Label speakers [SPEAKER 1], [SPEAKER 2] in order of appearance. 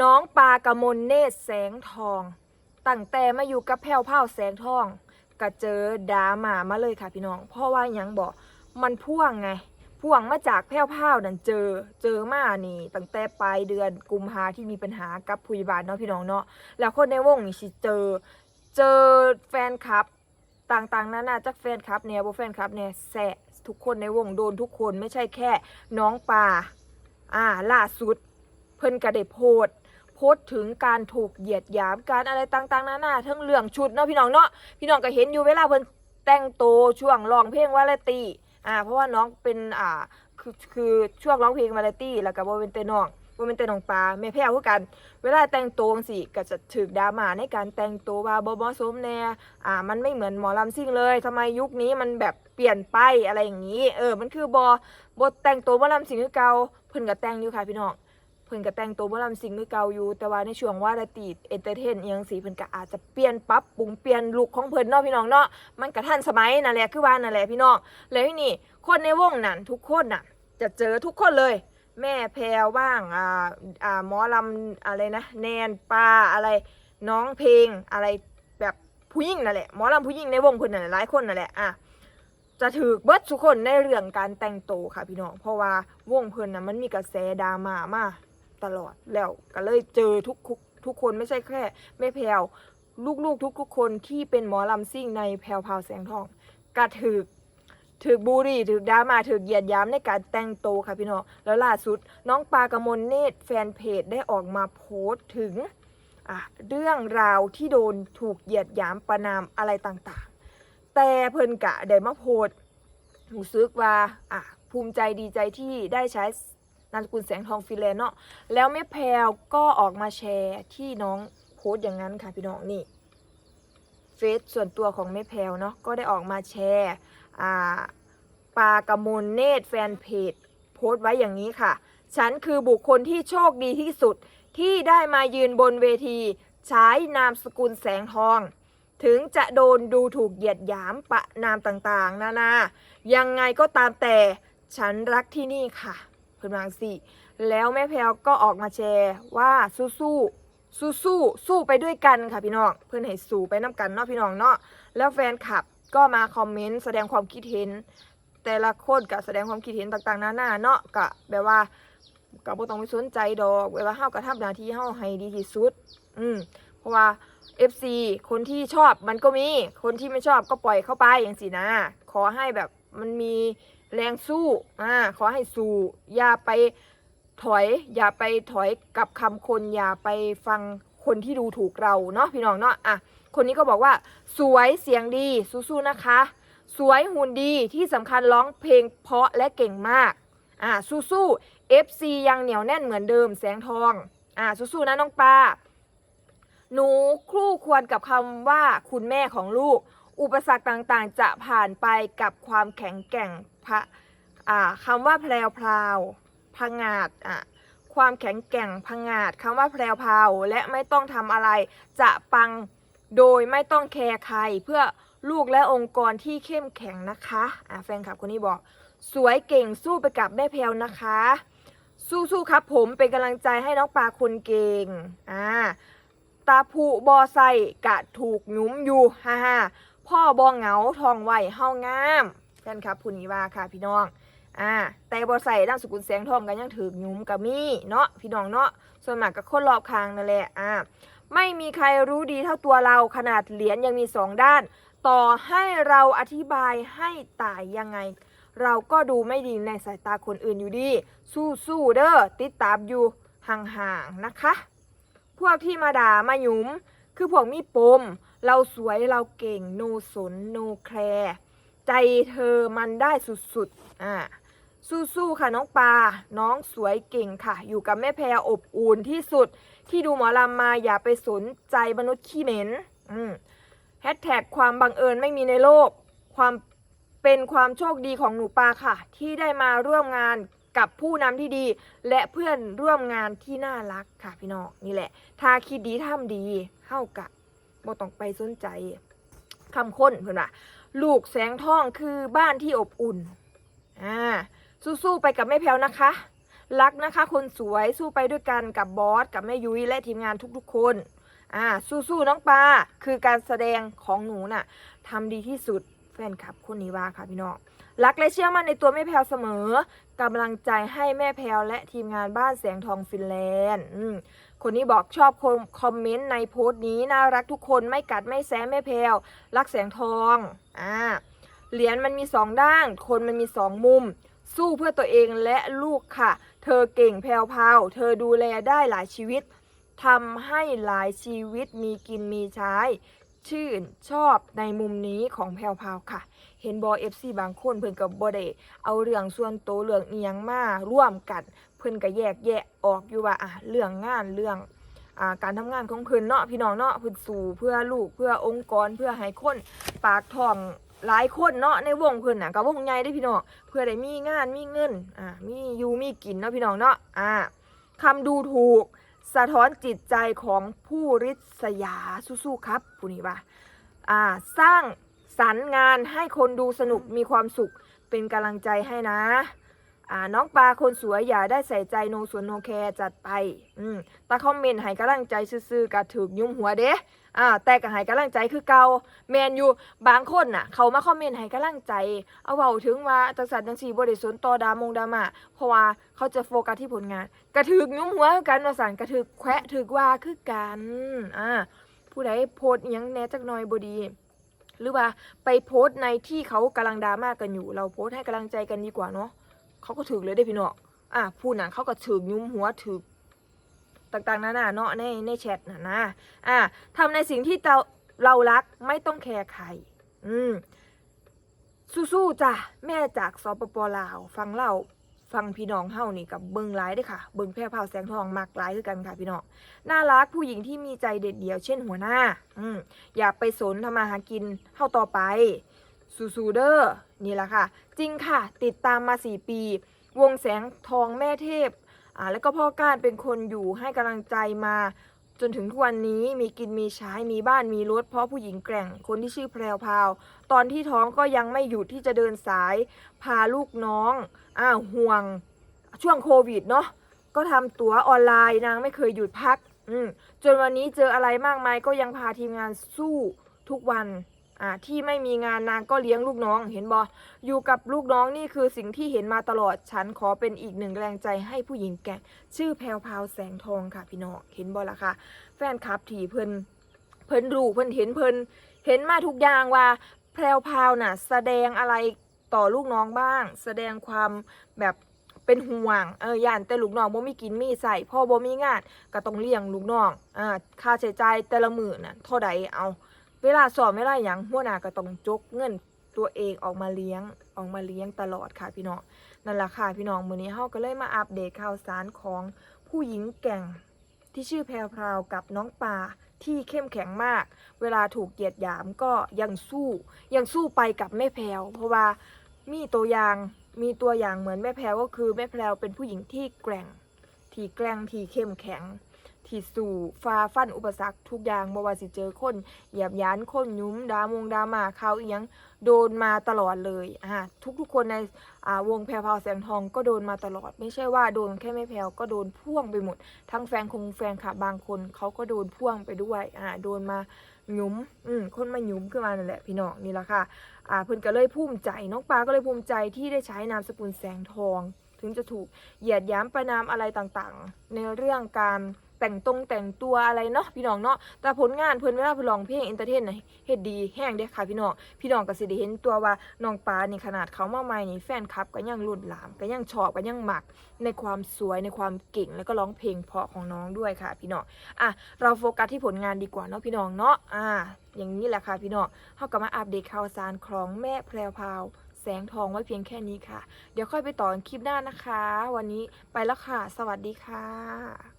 [SPEAKER 1] น้องปลากระมลเนตรแสงทองตั้งแต่มาอยู่กับแพ้วเผาแสงทองก็เจอดรามามาเลยค่ะพี่น้อง เพราะว่ายังบอกมันพ่วงไง พ่วงมาจากแพ้วเผานั่นเจอเจอมานี่ตั้งแต่ปลายเดือนกุมภาที่มีปัญหากับผู้บานเนาะพี่น้องเนาะแล้วคนในวงนี่สิเจอเจอแฟนคลับต่างๆ นานาจากแฟนคลับเนี่ยโบแฟนคลับเนี่ยแสะทุกคนในวงโดนทุกคนไม่ใช่แค่น้องปลาอ่าล่าสุด เพิ่นก็ได้โพสต์ โพสต์ถึงการถูกเหยียดหยามการอะไรต่างๆนานาทั้งเรื่องชุดเนาะพี่น้องเนาะพี่น้องก็เห็นอยู่เวลาเพิ่นแต่งโตช่วงร้องเพลงวาไรตี้อ่าเพราะว่าน้องเป็นอ่าคือคือช่วงร้องเพลงวาไรตี้แล้วก็บ่เป็นแต่น้องบ่เป็นแต่น้องปลาแม่แพ้วคือกัน เวลาแต่งโตัวจังซี่ก็จะถูกดราม่าในการแต่งตัวว่าบ่เหมาะสมแน่อ่ามันไม่เหมือนหมอลำซิ่งเลยทำไมยุคนี้มันแบบเปลี่ยนไปอะไรอย่างนี้ เออมันคือบ่บ่แต่งตัวหมอลำซิ่งคือเก่าเพิ่นก็แต่งอยู่ค่ะพี่น้อง เพิ่นก็แต่งตัวบ่ลำซิงคือเก่าอยู่ แต่ว่าในช่วงวาไรตี้เอนเตอร์เทนอีหยังสิเพิ่นก็อาจจะเปลี่ยนปรับปรุงเปลี่ยนลุคของเพิ่นเนาะพี่น้องเนาะมันก็ทันสมัยนั่นแหละคือว่านั่นแหละพี่น้องแล้วทีนี่คนในวงนั้นทุกคนน่ะ จะเจอทุกคนเลย แม่แพรวบ้างอ่าอ่าหมอลำอะไรนะแนนปาอะไรน้องเพลงอะไรแบบผู้หญิงนั่นแหละหมอลำผู้หญิงในวงเพิ่นนั่นแหละหลายคนนั่นแหละอะจะถือเบิดทุกคนในเรื่องการแต่งตัวค่ะพี่น้องเพราะว่าวงเพิ่นน่ะมันมีกระแสดราม่ามา ตลอดแล้วก็เลยเจอทุกทุกทุกคนไม่ใช่แค่แม่แพรวลูกๆ ทุกๆคนที่เป็นหมอลำซิ่งในแพรวพาวแสงทองกระถือถือบูรี่ถือดามาถือเหยียดยามในการแต่งตัวค่ะพี่น้องแล้วล่าสุด น้องปากระมลเนตรแฟนเพจได้ออกมาโพสต์ถึงเรื่องราวที่โดนถูกเหยียดยามประนามอะไรต่างๆ แต่เพิ่นกะได้มาโพสต์รู้สึกว่าภูมิใจดีใจที่ได้ใช้ นามสกุลแสงทองฟิแลนซ์เนาะแล้วแม่แพรวก็ออกมาแชร์ที่น้องโพสต์อย่างนั้นค่ะพี่น้องนี่เฟซส่วนตัวของแม่แพรวเนาะก็ได้ออกมาแชร์อ่าปากระมลเนตรแฟนเพจโพสต์ไว้อย่างนี้ค่ะ ฉันคือบุคคลที่โชคดีที่สุดที่ได้มายืนบนเวที ใช้นามสกุลแสงทอง ถึงจะโดนดูถูกเหยียดหยามประนามต่างๆ นานา ยังไงก็ตามแต่ฉันรักที่นี่ค่ะ เพื่อนบางสิแล้วแม่แพลวก็ออกมาแชร์ว่าสู้สู้สู้สู้สู้ไปด้วยกันค่ะพี่น้อง เพื่อนให้สู้ไปน้ำกันเนาะพี่น้องเนาะแล้วแฟนคลับก็มาคอมเมนต์แสดงความคิดเห็น แต่ละคนก็แสดงความคิดเห็นต่างๆนานาเนาะก็แบบว่าก็บ่ต้องไปสนใจดอกเวลาเฮาก็ทำหน้าที่เฮาให้ดีที่สุด อืมเพราะว่า FC คนที่ชอบมันก็มี คนที่ไม่ชอบก็ปล่อยเข้าไปอย่างสินะ ขอให้แบบมันมี แรงสู้อ่าขอให้สู้อย่าไปถอย อย่าไปถอยกับคำคนอย่าไปฟังคนที่ดูถูกเราเนาะพี่น้องเนาะอะคนนี้ก็บอกว่า สวยเสียงดีสู้ๆนะคะ สวยหุ่นดีที่สำคัญร้องเพลงเพราะและเก่งมากอ่าสู้ๆ FC ยังเหนียวแน่นเหมือนเดิมแสงทองอ่าสู้ๆนะน้องปลาหนูคู่ควรกับคำว่าคุณแม่ของลูก อุปสรรคต่างๆ จะผ่านไปกับความแข็งแกร่งพระคำว่าแพรวพราวพงาดอะความแข็งแกร่งพงาดคำว่าแพรวพราวและไม่ต้องทำอะไร จะปังโดยไม่ต้องแคร์ใครเพื่อลูกและองค์กรที่เข้มแข็งนะคะอะแฟนคลับคนนี้บอก สวยเก่งสู้ไปกับแม่แพรวนะคะ สู้ๆครับผมเป็นกำลังใจให้น้องปลาคนเก่งอ่าตาผูบอใส่กะถูกหยุ้มอยู่ฮ่าฮ่า พ่อบอเหงาทองไหวเฮางามแฟนครับผู้นี้ว่าค่ะพี่น้องอ่าแต่บอใส่นามสกุลแสงทองกันยังถือหยุมกับมีเนาะพี่น้องเนาะส่วนมากกับคนรอบข้างนั่นแหละอ่าไม่มีใครรู้ดีเท่าตัวเราขนาดเหรียญยังมีสองด้าน ต่อให้เราอธิบายให้ตายยังไง เราก็ดูไม่ดีในสายตาคนอื่นอยู่ดี สู้ๆเด้อติดตามอยู่ห่างๆนะคะ พวกที่มาด่ามาหยุม คือพวกมีปม เราสวยเราเก่ง โนสน โนแคร์ใจเธอมันได้สุดๆอ่าสู้ๆค่ะน้องปลา น้องสวยเก่งค่ะ อยู่กับแม่แพรอบอุ่นที่สุด ที่ดูหมอลำมาอย่าไปสนใจมนุษย์ขี้เหม็นอืมแฮชแท็กความบังเอิญไม่มีในโลก ความเป็นความโชคดีของหนูปลาค่ะ ที่ได้มาร่วมงานกับผู้นำที่ดี และเพื่อนร่วมงานที่น่ารักค่ะพี่น้องนี่แหละถ้าคิดดีทำดีเข้ากะ บ่ต้องไปสนใจคำค้นเพื่อนว่าลูกแสงทองคือบ้านที่อบอุ่นอ่าสู้ๆไปกับแม่แพลวนะคะ รักนะคะ คนสวยสู้ไปด้วยกันกับบอสกับแม่ยุ้ยและทีมงานทุกๆ คนอ่าสู้ๆน้องปลาคือการแสดงของหนูน่ะทำดีที่สุดแฟนคลับคนนี้ว่าค่ะพี่น้องรักและเชื่อมั่นในตัวแม่แพลวเสมอกำลังใจให้แม่แพลวและทีมงานบ้านแสงทองฟินแลนด์อืม คนนี้บอกชอบคอมคอมเมนต์ในโพสต์นี้น่ารักทุกคนไม่กัดไม่แซะแม่แพลวรักแสงทองอ่าเหรียญมันมีสองด้าน คนมันมีสองมุม สู้เพื่อตัวเองและลูกค่ะ เธอเก่งแพลวพาวเธอดูแลได้หลายชีวิตทำให้หลายชีวิตมีกินมีใช้ ชื่นชอบในมุมนี้ของแพลวพาวค่ะ เห็นบอเอฟซีบางคนเพิ่นกับบอเด้เอาเรื่องส่วนโตวเรื่องเอียงมาร่วมกัน เพิ่นก็แยกแยะออกอยู่ว่าอะเรื่องงานเรื่องอ่าการทำงานของเพิ่นเนาะพี่น้องเนาะเพิ่นสู่เพื่อลูกเพื่อองค์กรเพื่อให้คนปากท้องหลายคนเนาะในวงเพิ่นน่ะก็วงใหญ่ได้พี่น้องเพื่อได้มีงานมีเงินอ่ามีอยู่มีกินเนาะพี่น้องเนาะอ่าคำดูถูกสะท้อนจิตใจของผู้ริษยาสู้ๆครับผู้นี้ว่าอ่าสร้าง สรรค์งานให้คนดูสนุกมีความสุขเป็นกำลังใจให้นะอ่าน้องปลาคนสวยอย่าได้ใส่ใจโนสวนโนแคร์จัดไปอืมตาคอมเมนต์ให้กำลังใจซื่อๆกะถึกยุ่มหัวเด้อ่าแต่ก็ให้กำลังใจคือเก่าแมนอยู่บางคนน่ะ เขามาคอมเมนต์ให้กำลังใจ เอาเว้าถึงว่าจังสันจังสีบ่ได้สนต่อดามงดราม่าเพราะว่าเขาจะโฟกัสที่ผลงาน กระถึกยุ่มหัวคือกันว่าสันกระถึกแควะถึกว่าคือกันอ่าผู้ใดโพสต์อิหยังแหน่จักหน่อยบดี หรือว่าไปโพสต์ในที่เขากำลังดราม่ากกันอยู่ เราโพสต์ให้กำลังใจกันดีกว่าเนาะเขาก็ถึกเลยได้พี่เนาะอะพูดน่ะเขาก็ถึกยุ้มหัวถึกต่างๆนานาเนาะในในแชทน่ะนะอะทำในสิ่งที่เราเรารักไม่ต้องแคร์ใคร อืมสู้ๆจ้ะแม่จากสปปลาว ฟังเล่า ฟังพี่น้องเฮานี่กับเบิงไลายเด้วยค่ะ เบิงแพร่พาวแสงทองมากไลายคือกันค่ะพี่น้อง น่ารักผู้หญิงที่มีใจเด็ดเดี่ยวเช่นหัวหน้า อืมอยาไปสนทำมาหากินเข้าต่อไปซูซูเดอร์นี่แหละค่ะ จริงค่ะ ติดตามมา 4 ปี วงแสงทองแม่เทพ อ่า แล้วก็พ่อกานเป็นคนอยู่ให้กำลังใจมา จนถึงทุกวันนี้มีกินมีใช้มีบ้านมีรถ เพราะผู้หญิงแกร่งคนที่ชื่อแพรวพาว ตอนที่ท้องก็ยังไม่หยุดที่จะเดินสาย พาลูกน้อง อ้าวห่วงช่วงโควิดเนาะก็ทำตั๋วออนไลน์นางไม่เคยหยุดพักอืจนวันนี้เจออะไรมากมายก็ยังพาทีมงานสู้ทุกวันอ่าที่ไม่มีงานนางก็เลี้ยงลูกน้องเห็นบออยู่กับลูกน้องนี่คือสิ่งที่เห็นมาตลอดฉันขอเป็นอีกหนึ่งแรงใจให้ผู้หญิงแก่ชื่อแพรวพาวแสงทองค่ะพี่น้องเห็นบอละค่ะ แฟนคลับที่เพิ่นเพิ่นรู้เพิ่นเห็นเพิ่นเห็นมาทุกอย่างว่าแพรวพาวน่ะ แสดงอะไร ต่อลูกน้องบ้าง แสดงความแบบเป็นห่วงเออย่านแต่ลูกน้องบ่มีกินมีใส่พ่อบ่มีงานก็ต้องเลี้ยงลูกน้องอ่าค่าใช้จ่ายแต่ละมื้อน่ะเท่าใดเอา เวลาสอบเวลาหยังหัวหน้าก็ต้องจกเงินตัวเองออกมาเลี้ยงออกมาเลี้ยงตลอดค่ะพี่น้องนั่นแหละค่ะพี่น้องมื้อนี้เฮาก็เลยมาอัปเดตข่าวสารของผู้หญิงแก่งที่ชื่อแพรวพราวกับน้องปา ที่เข้มแข็งมาก เวลาถูกเหยียดหยามก็ยังสู้ยังสู้ไปกับแม่แพลวเพราะว่ามีตัวอย่างมีตัวอย่างเหมือนแม่แพลวก็คือแม่แพลวเป็นผู้หญิงที่แกร่ง ที่แกร่งที่เข้มแข็ง ที่สู่ฟ้าฟันอุปสรรคทุกอย่างบ่ว่าสิเจอคนเหยียบยานคนยุ้มดามงดามาเขาเอียงโดนมาตลอดเลยอ่าทุกๆคนในอ่าวงแพรวพาวแสงทองก็โดนมาตลอด ไม่ใช่ว่าโดนแค่แม่แพรวก็โดนพ่วงไปหมด ทั้งแฟนคงแฟนค่ะบางคนเขาก็โดนพ่วงไปด้วยอ่าโดนมาหยุมอืมคนมาหยุมขึ้นมานั่นแหละพี่น้องนี่แหละค่ะอ่าเพิ่อนก็เลยภูมิใจน้องปลาก็เลยภูมิใจที่ได้ใช้นามสกุลแสงทอง ถึงจะถูกเหยียดย้ำประนามอะไรต่างๆ ในเรื่องการ แต่งตรงแต่งตัวอะไรเนาะพี่น้องเนาะแต่ผลงานเพิ่นเวลาเพิ่นร้องเพลงเอนเตอร์เทนน่ะเฮ็ดดีแห้งเด้ค่ะพี่น้องพี่น้องก็สิได้เห็นตัวว่าน้องปานี่ขนาดเขามาใหม่นี่แฟนคลับก็ยังรุ่นหลามก็ยังชอบก็ยังหมักในความสวยในความเก่งแล้วก็ร้องเพลงเพราะของน้องด้วยค่ะ พี่น้องอะเราโฟกัสที่ผลงานดีกว่าเนาะพี่น้องเนาะอ่า อย่างนี้แหละค่ะพี่น้องเฮาก็มาอัปเดตข่าวสารของแม่แพรวพาวแสงทองไว้เพียงแค่นี้ค่ะ เดี๋ยวค่อยไปต่อนคลิปหน้านะคะ วันนี้ไปแล้วค่ะ สวัสดีค่ะ